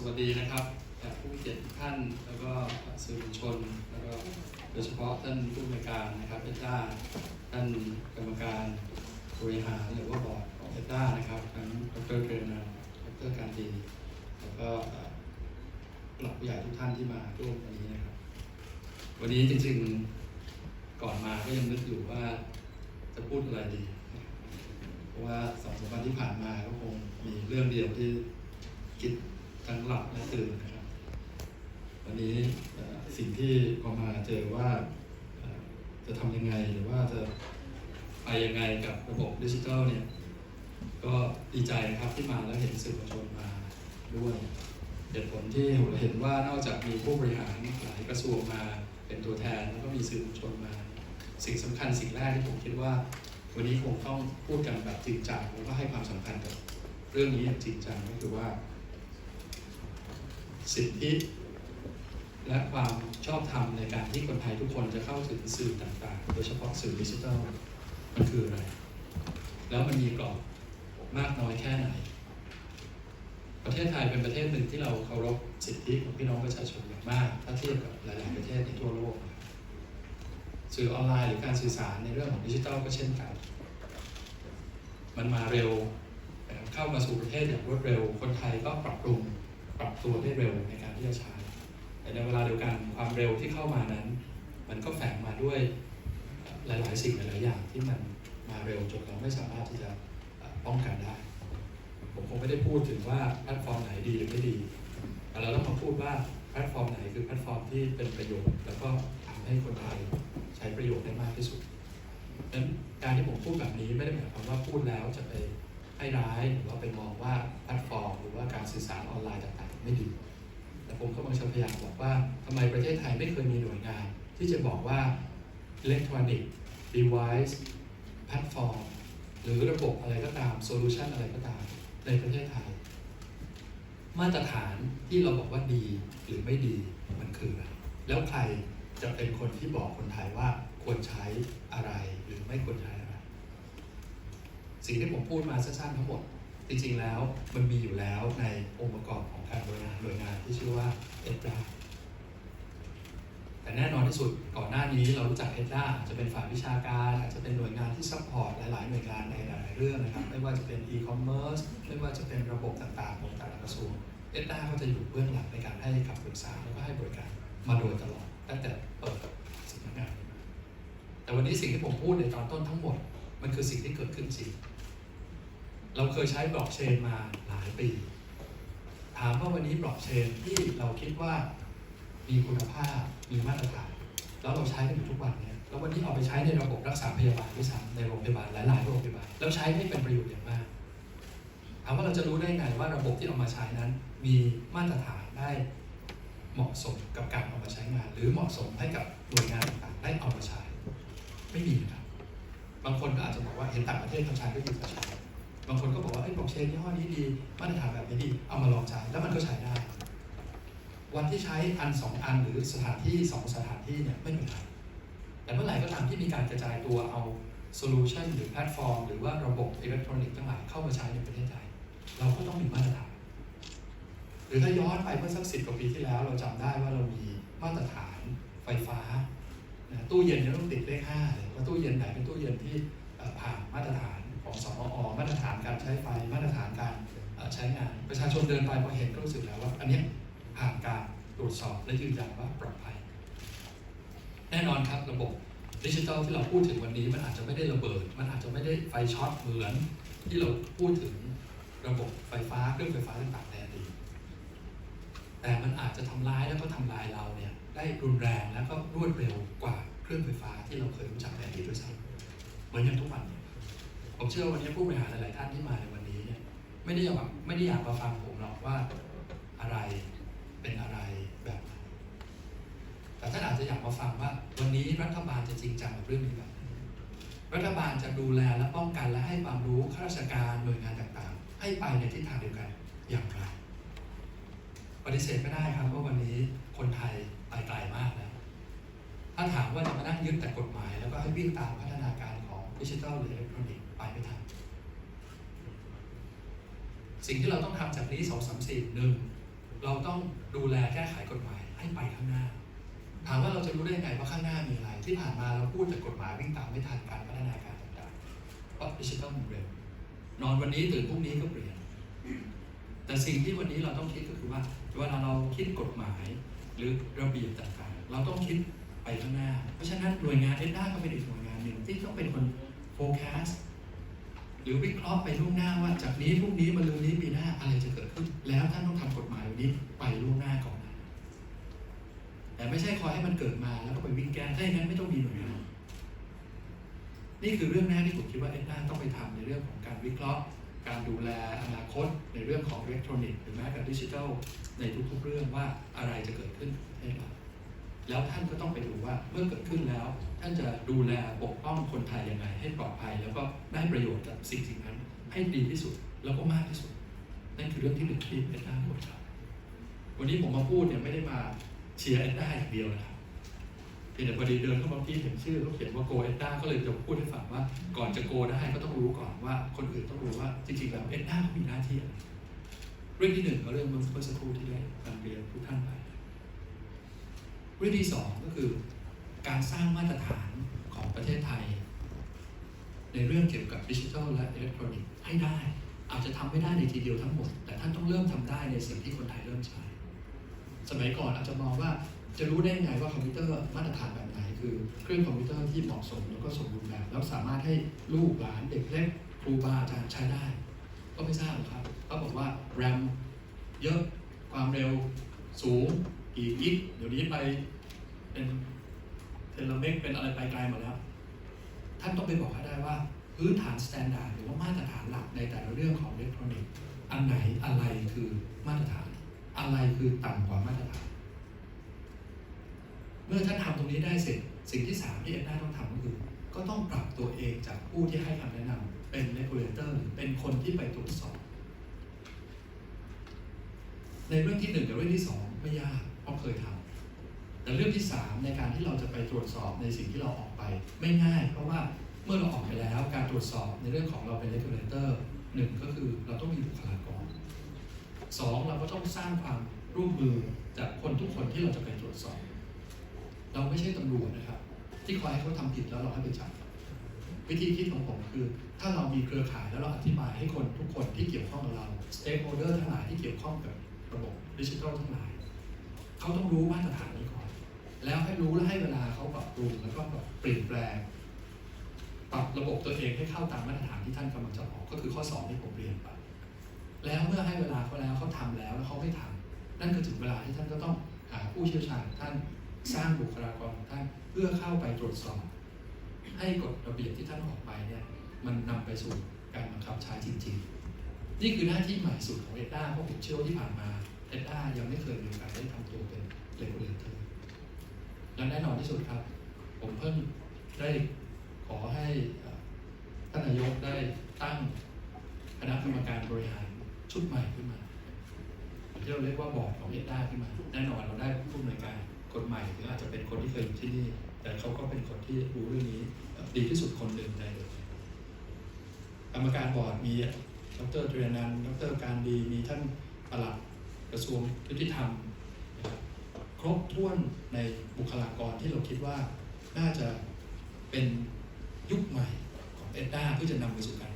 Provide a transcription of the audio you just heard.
สวัสดีนะครับแขกผู้เกียรติท่านแล้วก็สื่อมวลชนแล้วก็โดยเฉพาะท่านผู้อำนวยการนะครับเอต้าท่านกรรมการบริหารหรือว่าบอร์ดของเอต้านะครับทั้งดรเกรนาดรการดีแล้วก็หลักผู้ใหญ่ทุกท่านที่มาร่วมวันนี้นะครับ วันนี้จริงๆก่อนมาก็ยังนึกอยู่ว่าจะพูดอะไรดี เพราะว่าสองสามวันที่ผ่านมาก็คงมีเรื่องเดียวที่คิด ทั้งหลับและตื่นนะครับวันนี้สิ่งที่พอมาเจอว่าจะทำยังไงหรือว่าจะไปยังไงกับระบบดิจิทัลเนี่ยก็ดีใจนะครับที่มาแล้วเห็นสื่อมวลชนมาด้วยเหตุผลที่เห็นว่านอกจากมีผู้บริหารหลายกระทรวงมาเป็นตัวแทนแล้วก็มีสื่อมวลชนมา สิ่งสำคัญสิ่งแรกที่ผมคิดว่า วันนี้คงต้องพูดกันแบบจริงจังแล้วก็ให้ความสำคัญกับเรื่องนี้อย่างจริงจังก็คือว่า สิทธิ และความชอบธรรมในการที่คนไทยทุกคนจะเข้าถึงสื่อต่างๆ โดยเฉพาะสื่อดิจิทัลมันคืออะไร แล้วมันมีกรอบมากน้อยแค่ไหน ประเทศไทยเป็นประเทศหนึ่งที่เราเคารพสิทธิของพี่น้องประชาชนอย่างมาก ถ้าเทียบกับหลาย ๆ ประเทศในทั่วโลก สื่อออนไลน์หรือการสื่อสารในเรื่องของดิจิทัลก็เช่นกัน มันมาเร็วเข้ามาสู่ประเทศอย่างรวดเร็ว คนไทยก็ปรับปรุง ปรับตัวได้เร็วในการที่จะใช้แต่ในเวลาเดียวกันความเร็วที่เข้ามานั้น มันก็แฝงมาด้วยหลาย ๆ สิ่งหลาย ๆ อย่างที่มันมาเร็วจนเราไม่สามารถที่จะป้องกันได้ ผมคงไม่ได้พูดถึงว่าแพลตฟอร์มไหนดีหรือไม่ดี แต่เราต้องมาพูดว่าแพลตฟอร์มไหนคือแพลตฟอร์มที่เป็นประโยชน์ แล้วก็ทำให้คนไทยใช้ประโยชน์ได้มากที่สุดดังนั้นการที่ผมพูดแบบนี้ไม่ได้หมายความว่าพูดแล้วจะไป ให้ร้ายหรือว่าไปมองว่าแพลตฟอร์ม หรือว่าการสื่อสารออนไลน์ต่างๆ ไม่ดี แต่ผมก็บางพยายามบอกว่าทำไมประเทศไทยไม่เคยมีหน่วยงาน ที่จะบอกว่า electronic device แพลตฟอร์ม หรือระบบอะไรก็ตามโซลูชันอะไรก็ตามในประเทศไทย มาตรฐานที่เราบอกว่าดีหรือไม่ดีมันคืออะไรแล้วใครจะเป็นคนที่บอกคนไทยว่าควรใช้อะไรหรือไม่ควรใช้อะไร สิ่งที่ผมพูดมาสั้นๆทั้งหมด จริงๆแล้วมันมีอยู่แล้วในองค์ประกอบของการบริหารหน่วยงานที่ชื่อว่าเอ็ดาแต่แน่นอนที่สุดก่อนหน้านี้เรารู้จักเอ็ดาอาจจะเป็นฝ่ายวิชาการอาจจะเป็นหน่วยงานที่ซัพพอร์ตหลายๆหน่วยงานในหลายๆเรื่องนะครับ ไม่ว่าจะเป็นอีคอมเมิร์ซไม่ว่าจะเป็นระบบต่างๆของแต่ละกระทรวงเอ็ดดาก็จะอยู่เบื้องหลังในการให้คำปรึกษาแล้วก็ให้บริการมาโดยตลอดตั้งแต่เปิดสำนักงานแต่วันนี้สิ่งที่ผมพูดในตอนต้นทั้งหมด มันคือสิ่งที่เกิดขึ้นจริง เราเคยใช้บล็อกเชนมาหลายปี ถามว่าวันนี้บล็อกเชนที่เราคิดว่ามีคุณภาพ มีมาตรฐาน แล้วเราใช้กันอยู่ทุกวันเนี่ย แล้ววันนี้เอาไปใช้ในระบบรักษาพยาบาลด้วยซ้ำในโรงพยาบาลหลายๆโรงพยาบาล แล้วใช้ให้เป็นประโยชน์อย่างมาก ถามว่าเราจะรู้ได้ไงว่าระบบที่เอามาใช้นั้น มีมาตรฐานได้เหมาะสมกับการเอามาใช้งาน หรือเหมาะสมให้กับหน่วยงานต่างๆได้เอามาใช้ ไม่มีนะครับางคนก็อาจจะบอกว่าเห็นต่างประเทศเขาใช้ก็อยู่กับใช้บางคนก็บอกว่าไอ้บล็อกเชนยี่ห้อนี้ดีมาตรฐานแบบนี้ดีเอามาลองใช้แล้วมันก็ใช้ได้ วันที่ใช้อันสองอันหรือสถานที่สองสถานที่เนี่ยไม่เป็นไรแต่เมื่อไหร่ก็ตามที่มีการกระจายตัวเอาโซลูชันหรือแพลตฟอร์ม หรือว่าระบบอิเล็กทรอนิกส์ทั้งหลายเข้ามาใช้ในประเทศไทยเราก็ต้องมีมาตรฐาน หรือถ้าย้อนไปเมื่อสักสิบกว่าปีที่แล้ว เราจำได้ว่าเรามีมาตรฐานไฟฟ้านะตู้เย็นจะต้องติดเลขห้าเลย ว่าตู้เย็นไหนเป็นตู้เย็นที่ผ่านมาตรฐานของสมอมาตรฐานการใช้ไฟมาตรฐานการใช้งาน ประชาชนเดินไปพอเห็นก็รู้สึกแล้วว่า อันนี้ผ่านการตรวจสอบและยืนยันว่าปลอดภัย แน่นอนครับระบบดิจิทัลที่เราพูดถึงวันนี้มันอาจจะไม่ได้ระเบิด มันอาจจะไม่ได้ไฟช็อตเหมือน ที่เราพูดถึงระบบไฟฟ้าเครื่องไฟฟ้าต่างๆในอดีตแต่มันอาจจะทำร้ายแล้วก็ทำลายเราเนี่ยได้รุนแรงแล้วก็รวดเร็วกว่า เครื่องไฟฟ้าที่เราเคยรู้จักในอดีตด้วยซ้ำเหมือนอย่างทุกวันเนี่ยผมเชื่อว่าวันนี้ผู้บริหารหลาย ๆ ท่านที่มาในวันนี้เนี่ยไม่ได้อยากไม่ได้อยากมาฟังผมหรอกว่าอะไรเป็นอะไรแบบไหนแต่ท่านอาจจะอยากมาฟังว่า วันนี้รัฐบาลจะจริงจังกับเรื่องนี้แบบรัฐบาลจะดูแลและป้องกันและให้ความรู้ข้าราชการหน่วยงานต่าง ๆ ให้ไปในทิศทางเดียวกันอย่างไรปฏิเสธไม่ได้ครับว่าวันนี้คนไทยไปไกลมากแล้ว ถ้าถามว่าจะมานั่งยึดแต่กฎหมาย แล้วก็ให้วิ่งตามพัฒนาการของดิจิทัลหรืออิเล็กทรอนิกส์ไปไม่ทันสิ่งที่เราต้องทำจากนี้สองสามสี่หนึ่งเราต้องดูแลแก้ไขกฎหมายให้ไปข้างหน้า ถามว่าเราจะรู้ได้ไงว่าข้างหน้ามีอะไร ที่ผ่านมาเราพูดแต่กฎหมายวิ่งตามไม่ทันการพัฒนาการต่างๆเพราะดิจิทัลมันเร็วนอนวันนี้ตื่นพรุ่งนี้ก็เปลี่ยน แต่สิ่งที่วันนี้เราต้องคิดก็คือว่าเวลาเราคิดกฎหมายหรือระเบียบต่างๆ เราต้องคิด ไปข้างหน้า เพราะฉะนั้นหน่วยงานเอ็นด้าก็เป็นอีกหน่วยงานหนึ่งที่ต้องเป็นคน forecast หรือวิเคราะห์ไปล่วงหน้าว่าจากนี้พรุ่งนี้มะรืนนี้ปีหน้าอะไรจะเกิดขึ้น แล้วท่านต้องทำกฎหมายวันนี้ไปล่วงหน้าก่อน แต่ไม่ใช่คอยให้มันเกิดมาแล้วก็ไปวิ่งแก้ถ้าอย่างนั้นไม่ต้องมีหน่วยงานนี่คือเรื่องแรกที่ผมคิดว่าเอ็ดด้าต้องไปทำในเรื่องของการวิเคราะห์ การดูแลอนาคตในเรื่องของอิเล็กทรอนิกส์หรือแม้แต่ดิจิทัลในทุกๆเรื่องว่าอะไรจะเกิดขึ้นให้เรา แล้วท่านก็ต้องไปดูว่าเมื่อเกิดขึ้นแล้ว ท่านจะดูแลปกป้องคนไทยยังไง ให้ปลอดภัย แล้วก็ได้ประโยชน์จากสิ่งสิ่งนั้น ให้ดีที่สุดแล้วก็มากที่สุด นั่นคือเรื่องที่หนึ่งที่เอ็ดด้าครทำวันนี้ผมมาพูดเนี่ยไม่ได้มาเชียร์เอ็ดด้าอย่างเดียวนะครับเพียงแต่พอดีเดินเข้ามาพี่เห็นชื่อเขาเขียนว่าโกเอ็ดด้าก็เลยจะพูดให้ฟังว่าก่อนจะโกได้ก็ต้องรู้ก่อนว่าคนอื่นต้องรู้ว่าจริงๆแล้วเอ็ดด้าเขามีหน้าที่อะไรเรื่องที่หนึ่งก็เรื่องเมื่อสักครู่ที่ได้นำเรียนทุกท่านไป เรื่องที่สองก็คือการสร้างมาตรฐานของประเทศไทย ในเรื่องเกี่ยวกับดิจิทัลและอิเล็กทรอนิกส์ให้ได้ อาจจะทำไม่ได้ในทีเดียวทั้งหมด แต่ท่านต้องเริ่มทำได้ในสิ่งที่คนไทยเริ่มใช้ สมัยก่อนอาจจะมองว่าจะรู้ได้ไงว่าคอมพิวเตอร์มาตรฐานแบบไหนคือ เครื่องคอมพิวเตอร์ที่เหมาะสมแล้วก็สมบูรณ์แบบ แล้วสามารถให้ลูกหลานเด็กเล็กครูบาอาจารย์ใช้ได้ ก็ไม่ทราบครับเขาบอกว่าแรมเยอะความเร็วสูง กี่กิกเดี๋ยวนี้ไปเป็นเทเลเมกเป็นอะไรไปไกลหมดแล้ว ท่านต้องไปบอกให้ได้ว่า พื้นฐานสแตนดาร์ดหรือว่ามาตรฐานหลักในแต่ละเรื่องของอิเล็กทรอนิกส์อันไหนอะไรคือมาตรฐาน อะไรคือต่ำกว่ามาตรฐาน เมื่อท่านทำตรงนี้ได้เสร็จ สิ่งที่สามที่เอ็ดด้าต้องทำก็คือ ก็ต้องปรับตัวเองจากผู้ที่ให้คำแนะนำเป็น regulator หรือเป็นคนที่ไปตรวจสอบในเรื่องที่หนึ่งกับเรื่องที่สองไม่ยาก เราะเคยทำแต่เรื่องที่สามในการที่เราจะไปตรวจสอบในสิ่งที่เราออกไป ไม่ง่าย เพราะว่าเมื่อเราออกไปแล้วการตรวจสอบในเรื่องของเราเป็น regulator หนึ่งก็คือเราต้องมีบุคลากรสองเราก็ต้องสร้างความร่วมมือจากคนทุกคนที่เราจะไปตรวจสอบ เราไม่ใช่ตำรวจนะครับ ที่คอยให้เขาทำผิดแล้วเราให้ไปจับวิธีคิดของผมคือ ถ้าเรามีเครือข่ายแล้วเราอธิบายให้คนทุกคนที่เกี่ยวข้องกับเรา stakeholder ทั้งหลายที่เกี่ยวข้องกับระบบดิจิทัลทั้งหลาย เขาต้องรู้มาตรฐานนี้ก่อน แล้วให้รู้และให้เวลาเขาปรับปรุงแล้วก็แบบเปลี่ยนแปลง ปรับระบบตัวเองให้เข้าตามมาตรฐานที่ท่านกำลังจะออกก็คือข้อสองที่ผมเรียนไป แล้วเมื่อให้เวลาเขาแล้วเขาทำแล้วแล้วเขาไม่ทำนั่นคือถึงเวลาที่ท่านก็ต้องหาผู้เชี่ยวชาญท่านสร้างบุคลากรของท่านเพื่อเข้าไปตรวจสอบ ให้กฎระเบียบที่ท่านออกไปเนี่ยมันนำไปสู่การบังคับใช้จริง ๆ นี่คือหน้าที่ใหม่สุดของเอ็ดด้าเพราะผมเชื่อว่าที่ผ่านมา เอ็ดด้ายังไม่เคยมีโอกาสได้ทำตัวเป็นเลกูเลเตอร์และแน่นอนที่สุดครับ ผมเพิ่งได้ขอให้ท่านนายกได้ตั้งคณะกรรมการบริหารชุดใหม่ขึ้นมาที่เราเรียกว่าบอร์ดของเอ็ดด้าขึ้นมา แน่นอนเราได้ผู้อำนวยการคนใหม่หรืออาจจะเป็นคนที่เคยอยู่ที่นี่ แต่เขาก็เป็นคนที่รู้เรื่องนี้ดีที่สุดคนหนึ่งในเลยกรรมการบอร์ดมีดรจุลนันดรการดีมีท่านประหลัด กระทรวงยุติธรรม ครบถ้วนในบุคลากรที่เราคิดว่าน่าจะเป็นยุคใหม่ของเอ็ดด้าเพื่อจะนำไปสู่การ